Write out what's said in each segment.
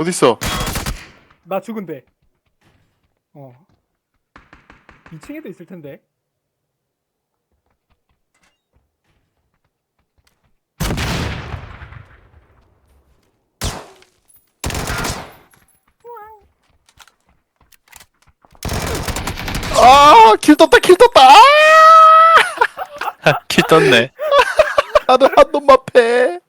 어디 있어? 나 죽은데. 어. 2층에도 있을 텐데. 아, 길 떴다, 길 떴다. 아! 길 떴네. 나는 한 놈만 패.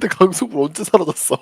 근데 강속구 언제 사라졌어?